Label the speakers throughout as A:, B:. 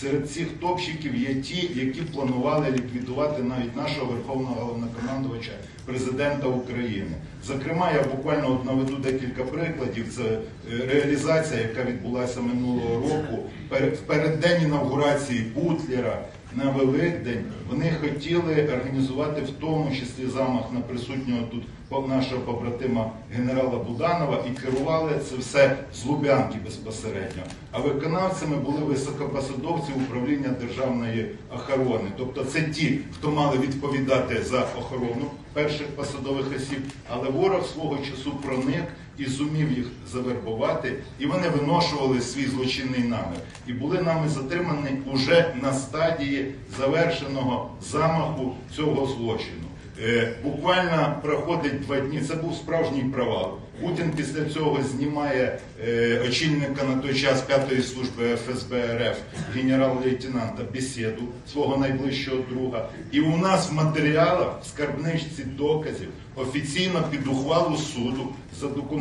A: серед цих топчиків є ті, які планували ліквідувати навіть нашого верховного головнокомандувача, президента України. Зокрема, я буквально от наведу декілька прикладів. Це е, реалізація, яка відбулася минулого року в переддень інавгурації Бутлера на Великдень. Вони хотіли організувати в тому числі замах на присутнього тут нашого побратима генерала Буданова і керували це все з Лубянки безпосередньо. А виконавцями були високопосадовці управління державної охорони. Тобто це ті, хто мали відповідати за охорону перших посадових осіб, але ворог свого часу проник і зумів їх завербувати, і вони виношували свій злочинний намір. І були нами затримані уже на стадії завершеного замаху цього злочину. Е, Буквально проходить два дні. Це був справжній провал. Путін після цього знімає е, очільника на той час п'ятої служби ФСБ РФ генерал-лейтенанта Бесіду, свого найближчого друга. І у нас в матеріалах в скарбничці доказів офіційно під ухвалу суду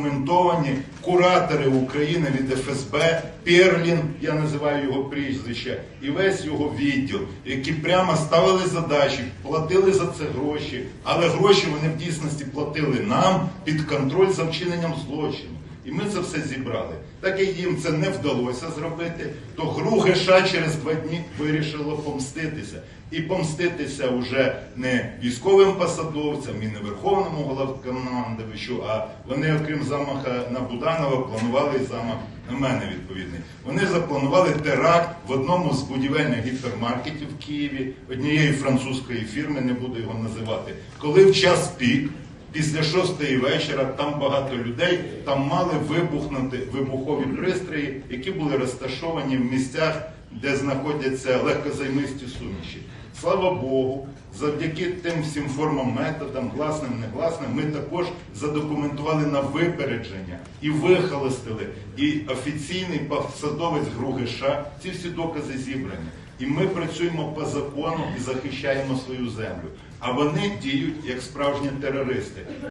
A: задокументовані куратори України від ФСБ, Перлін, я називаю його прізвище, і весь його відділ, які прямо ставили задачі, платили за це гроші, але гроші вони в дійсності платили нам під контроль за вчиненням злочину. І ми це все зібрали. Так як їм це не вдалося зробити, то ГРУ ГШ через два дні вирішило помститися. І помститися вже не військовим посадовцям і не верховному головнокомандувачу, а вони, окрім замаха на Буданова, планували і замах на мене відповідний. Вони запланували теракт в одному з будівельних гіпермаркетів в Києві, однієї французької фірми, не буду його називати, коли в час пік Після шостої вечора там багато людей, там мали вибухнути вибухові пристрої, які були розташовані в місцях, де знаходяться легкозаймисті суміші. Слава Богу, завдяки тим всім формам, методам, гласним, негласним, ми також задокументували на випередження і вихолостили. І офіційний посадовець ГРУ США ці всі докази зібрані. І ми працюємо по закону і захищаємо свою землю. А вони діють як справжні терористи.